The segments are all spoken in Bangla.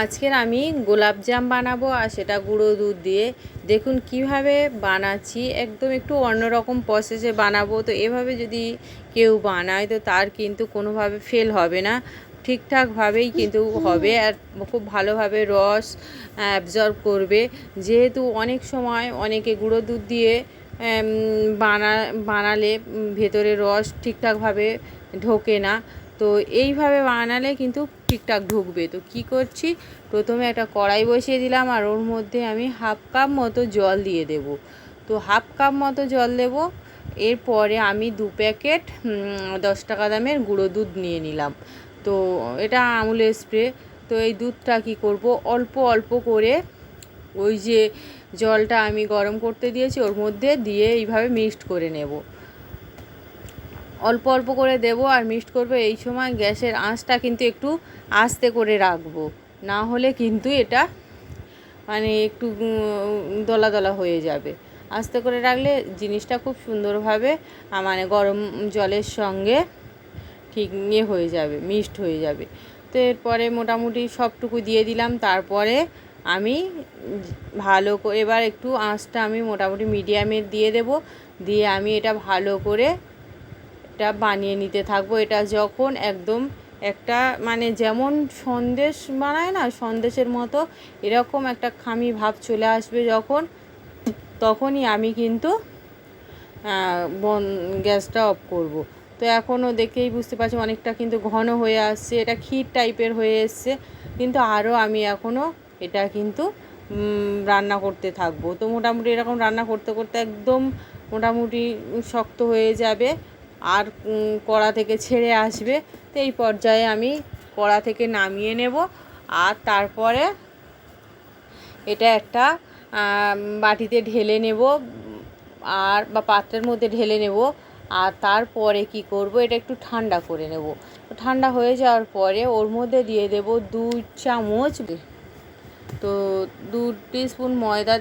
আজকের আমি গোলাপ জাম বানাবো আর সেটা গুঁড়ো দুধ দিয়ে। দেখুন কীভাবে বানাচ্ছি, একদম একটু অন্যরকম প্রসেসে বানাবো। তো এভাবে যদি কেউ বানায়, তো তার কিন্তু কোনোভাবে ফেল হবে না। ঠিকঠাকভাবেই কিন্তু হবে আর খুব ভালোভাবে রস অ্যাবজর্ব করবে। যেহেতু অনেক সময় অনেকে গুঁড়ো দুধ দিয়ে বানা, বানালে ভেতরে রস ঠিকঠাকভাবে ঢোকে না। তো এইভাবে বানালে কিন্তু ঠিকঠাক ঢুকবে। তো কি করছি? প্রথমে একটা কড়াই বসিয়ে দিলাম আর ওর মধ্যে আমি হাফ কাপ মতো জল দিয়ে দেব। তো হাফ কাপ মতো জল দেব। এরপরে আমি দু প্যাকেট দশ টাকা দামের গুঁড়ো দুধ নিয়ে নিলাম। তো এটা আমুলের স্প্রে। তো এই দুধটা কি করব? অল্প অল্প করে ওই যে জলটা আমি গরম করতে দিয়েছি, ওর মধ্যে দিয়ে এইভাবে মিক্সড করে নেব। অল্প অল্প করে দেব আর মিক্সড করব, এই সময় গ্যাসের আঁচটা কিন্তু একটু আস্তে করে রাখব। না হলে কিন্তু এটা মানে একটু দলা দলা হয়ে যাবে। আস্তে করে রাখলে জিনিসটা খুব সুন্দরভাবে মানে গরম জলের সঙ্গে ঠিক ইয়ে হয়ে যাবে, মিক্সড হয়ে যাবে। তো এরপরে মোটামুটি সবটুকু দিয়ে দিলাম, তারপরে আমি ভালো করে এবার একটু আঁচটা আমি মোটামুটি মিডিয়ামের দিয়ে দেব। দিয়ে আমি এটা ভালো করে এটা বানিয়ে নিতে থাকব। এটা যখন একদম একটা মানে যেমন সন্দেশ বানায় না, সন্দেশের মতো এরকম একটা খামি ভাব চলে আসবে যখন, তখনই আমি কিন্তু বন, গ্যাসটা অফ করব। তো এখনও দেখেই বুঝতে পারছি অনেকটা কিন্তু ঘন হয়ে আসছে, এটা ক্ষীর টাইপের হয়ে এসছে, কিন্তু আরও আমি এখনও এটা কিন্তু রান্না করতে থাকব। তো মোটামুটি এরকম রান্না করতে করতে একদম মোটামুটি শক্ত হয়ে যাবে। আর কড়া থেকে ছেড়ে আসবে, তো এই পর্যায়ে আমি কড়া থেকে নামিয়ে নেব। আর তারপরে এটা একটা বাটিতে ঢেলে নেব, আর, বা পাত্রের মধ্যে ঢেলে নেব। আর তারপরে কি করব, এটা একটু ঠান্ডা করে নেব। ঠান্ডা হয়ে যাওয়ার পরে ওর মধ্যে দিয়ে দেব দু চামচ, তো দু স্পুন ময়দা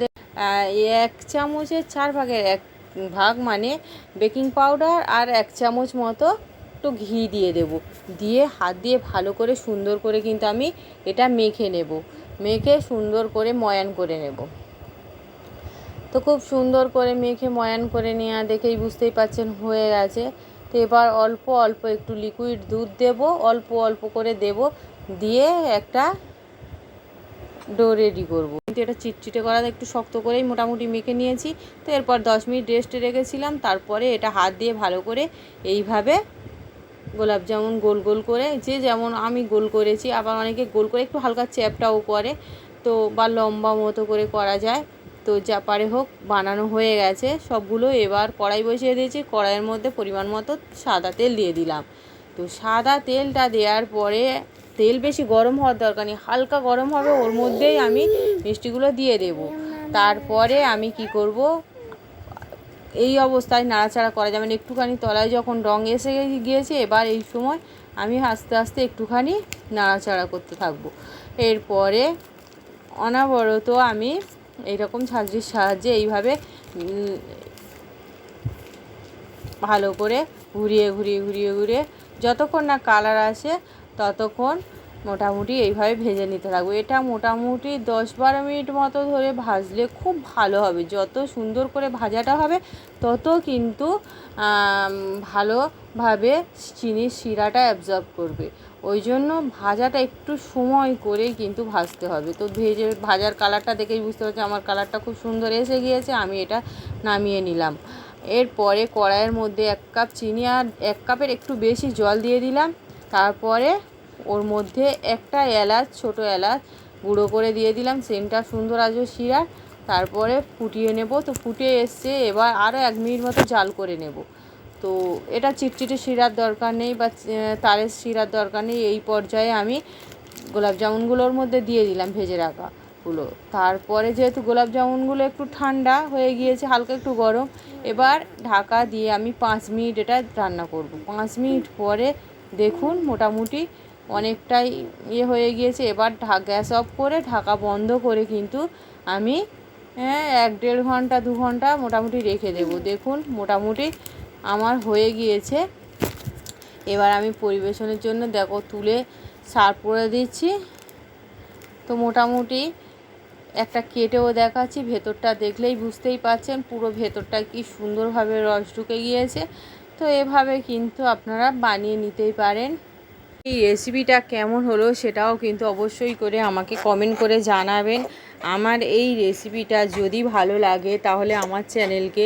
এক চামচের চার ভাগের এক ভাগ মানে বেকিং পাউডার আর এক চামচ মতো একটু ঘি দিয়ে দেব। দিয়ে হাত দিয়ে ভালো করে সুন্দর করে কিন্তু আমি এটা মেখে নেব। মেখে সুন্দর করে ময়ান করে নেব। তো খুব সুন্দর করে মেখে ময়ান করে নেওয়া দেখেই বুঝতেই পাচ্ছেন হয়ে গেছে। তো এবার অল্প অল্প একটু লিকুইড দুধ দেব, অল্প অল্প করে দেব। দিয়ে একটা ডো রেডি করব। কিন্তু এটা চিটচিটে করা একটু শক্ত করেই মোটামুটি মেখে নিয়েছি। তো এরপর দশ মিনিট রেস্টে রেখেছিলাম। তারপরে এটা হাত দিয়ে ভালো করে এইভাবে গোলাপ জামুন গোল গোল করে, যে যেমন আমি গোল করেছি, আবার অনেকে গোল করে একটু হালকা চ্যাপটাও করে। তো বা লম্বা মতো করে করা যায়। তো যা পারে হোক, বানানো হয়ে গেছে। সবগুলো এবার কড়াই বসিয়ে দিয়েছি। কড়াইয়ের মধ্যে পরিমাণ মতো সাদা তেল দিয়ে দিলাম। তো সাদা তেলটা দেওয়ার পরে তেল বেশি গরম হওয়ার দরকার নেই, হালকা গরম হবে, ওর মধ্যেই আমি মিষ্টিগুলো দিয়ে দেব। তারপরে আমি কি করব? এই অবস্থায় নাড়াচাড়া করা যাবে না একটুখানি তলায় যখন রং এসে গিয়েছে, এবার এই সময় আমি আস্তে আস্তে একটুখানি নাড়াচাড়া করতে থাকব। এরপরে অনাবরত আমি এইরকম ছাঁচড়ির সাহায্যে এইভাবে ভালো করে ঘুরিয়ে ঘুরিয়ে ঘুরিয়ে ঘুরিয়ে, যতক্ষণ না কালার আসে ততক্ষণ মোটামুটি এইভাবে ভেজে নিতে থাকব। এটা মোটামুটি দশ বারো মিনিট মতো ধরে ভাজলে খুব ভালো হবে। যত সুন্দর করে ভাজাটা হবে, তত কিন্তু ভালোভাবে চিনির শিরাটা অ্যাবজর্ব করবে। ওই জন্য ভাজাটা একটু সময় করে কিন্তু ভাজতে হবে। তো ভেজে, ভাজার কালারটা দেখেই বুঝতে পারছি, আমার কালারটা খুব সুন্দর এসে গিয়েছে, আমি এটা নামিয়ে নিলাম। এরপরে কড়াইয়ের মধ্যে এক কাপ চিনি আর এক কাপের একটু বেশি জল দিয়ে দিলাম। তারপরে ওর মধ্যে একটা এলাচ, ছোট এলাচ গুঁড়ো করে দিয়ে দিলাম। সেন্টটা সুন্দর আসবে শিরার তারপরে ফুটিয়ে নেব। তো ফুটিয়ে এসছে, এবার আরও এক মিনিট মতো জাল করে নেব। তো এটা চিটচিটে শিরার দরকার নেই বা তারের শিরার দরকার নেই। এই পর্যায়ে আমি গোলাপ জামুনগুলোর মধ্যে দিয়ে দিলাম ভেজে রাখাগুলো তারপরে যেহেতু গোলাপ জামুনগুলো একটু ঠান্ডা হয়ে গিয়েছে, হালকা একটু গরম, এবার ঢাকা দিয়ে আমি পাঁচ মিনিট এটা রান্না করব। পাঁচ মিনিট পরে দেখুন, মোটামুটি অনেকটাই ইয়ে হয়ে গিয়েছে। এবার ঢা, গ্যাস অফ করে ঢাকা বন্ধ করে কিন্তু আমি হ্যাঁ এক দেড় ঘণ্টা, দু ঘণ্টা মোটামুটি রেখে দেবো। দেখুন, মোটামুটি আমার হয়ে গিয়েছে। এবার আমি পরিবেশনের জন্য দেখো তুলে সার্ভ করে দিচ্ছি। তো মোটামুটি একটা কেটেও দেখাচ্ছি, ভেতরটা দেখলেই বুঝতেই পারছেন, পুরো ভেতরটা কি সুন্দরভাবে রস ঢুকে গিয়েছে। তো এভাবে কিন্তু আপনারা বানিয়ে নিতেই পারেন। এই রেসিপিটা কেমন হলো সেটাও কিন্তু অবশ্যই করে আমাকে কমেন্ট করে জানাবেন। আমার এই রেসিপিটা যদি ভালো লাগে তাহলে আমার চ্যানেলকে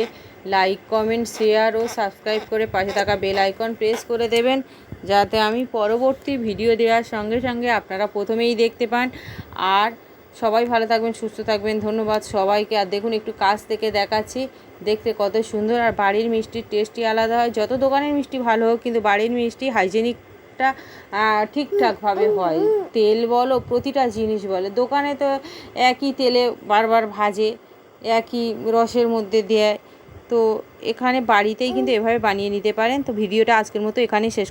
লাইক কমেন্ট শেয়ার ও সাবস্ক্রাইব করে পাশে থাকা বেল আইকন প্রেস করে দেবেন। যাতে আমি পরবর্তী ভিডিও দেওয়ার সঙ্গে সঙ্গে আপনারা প্রথমেই দেখতে পান। আর সবাই ভালো থাকবেন, সুস্থ থাকবেন, ধন্যবাদ সবাইকে। আর দেখুন, একটু কাছ থেকে দেখাচ্ছি, দেখতে কত সুন্দর। আর বাড়ির মিষ্টির টেস্টই আলাদা হয়। যত দোকানের মিষ্টি ভালো হোক, কিন্তু বাড়ির মিষ্টি হাইজেনিকটা ঠিকঠাকভাবে হয়। তেল বলো, প্রতিটা জিনিস বলে। দোকানে তো একই তেলে বারবার ভাজে, একই রসের মধ্যে দেয়। তো এখানে বাড়িতেই কিন্তু এভাবে বানিয়ে নিতে পারেন। তো ভিডিওটা আজকের মতো এখানেই শেষ